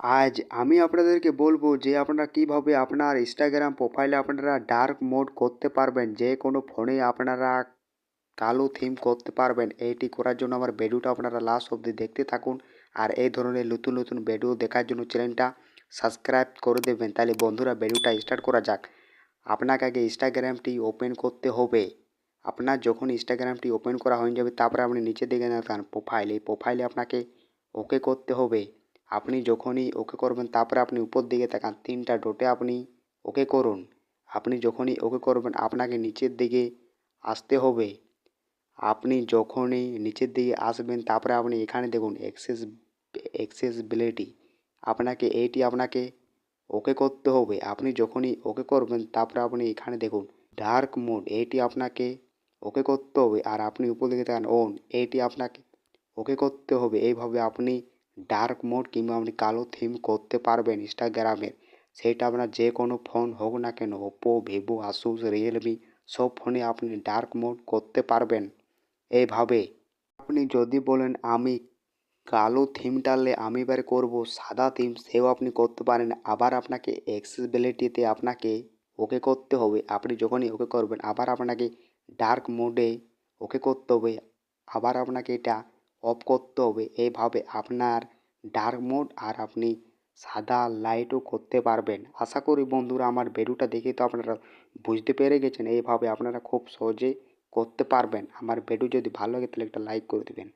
আজ আমি আপনাদেরকে বলব যে আপনারা কীভাবে আপনার ইনস্টাগ্রাম প্রোফাইলে আপনারা ডার্ক মোড করতে পারবেন, যে কোনো ফোনে আপনারা কালো থিম করতে পারবেন। এইটি করার জন্য আমার ভিডিওটা আপনারা লাস্ট অবধি দেখতে থাকুন। আর এই ধরনের নতুন নতুন ভিডিও দেখার জন্য চ্যানেলটা সাবস্ক্রাইব করে দেবেন। তাহলে বন্ধুরা ভিডিওটা স্টার্ট করা যাক। আপনাকে আগে ইনস্টাগ্রামটি ওপেন করতে হবে। আপনার যখন ইনস্টাগ্রামটি ওপেন করা হয়ে যাবে, তারপরে আপনি নিচের দিকে দেখান প্রোফাইল এই প্রোফাইলে আপনাকে ওকে করতে হবে। আপনি যখনই ওকে করবেন, তারপরে আপনি উপর দিকে তাকান, তিনটা ডোটে আপনি ওকে করুন। আপনি যখনই ওকে করবেন, আপনাকে নিচের দিকে আসতে হবে। আপনি যখনই নিচের দিকে আসবেন, তারপরে আপনি এখানে দেখুন অ্যাক্সেস অ্যাক্সেসবিলিটি আপনাকে, এইটি আপনাকে ওকে করতে হবে। আপনি যখনই ওকে করবেন, তারপরে আপনি এখানে দেখুন ডার্ক মোড এইটি আপনাকে ওকে করতে হবে। আর আপনি উপর দিকে তাকান অন এইটি আপনাকে ওকে করতে হবে। এইভাবে আপনি ডার্ক মোড কিংবা আপনি কালো থিম করতে পারবেন ইনস্টাগ্রামের সেইটা আপনার যে কোনো ফোন হোক না কেন ওপো ভিভো আসুস রিয়েলমি সব ফোনে আপনি ডার্ক মোড করতে পারবেন। এইভাবে আপনি যদি বলেন, আমি কালো থিম টানলে আমি এবারে করব, সাদা থিম সেও আপনি করতে পারেন। আবার আপনাকে অ্যাক্সেসিবিলিটিতে আপনাকে ওকে করতে হবে। আপনি যখনই ওকে করবেন, আবার আপনাকে ডার্ক মোডে ওকে করতে হবে। আবার আপনাকে এটা অফ করতে হবে। এইভাবে আপনার ডার্ক মোড আর আপনি সাদা লাইটও করতে পারবেন। আশা করি বন্ধুরা আমার ভিডিওটা দেখে তো আপনারা বুঝতে পেরে গেছেন। এইভাবে আপনারা খুব সহজে করতে পারবেন। আমার ভিডিও যদি ভালো লাগে তাহলে একটা লাইক করে দেবেন।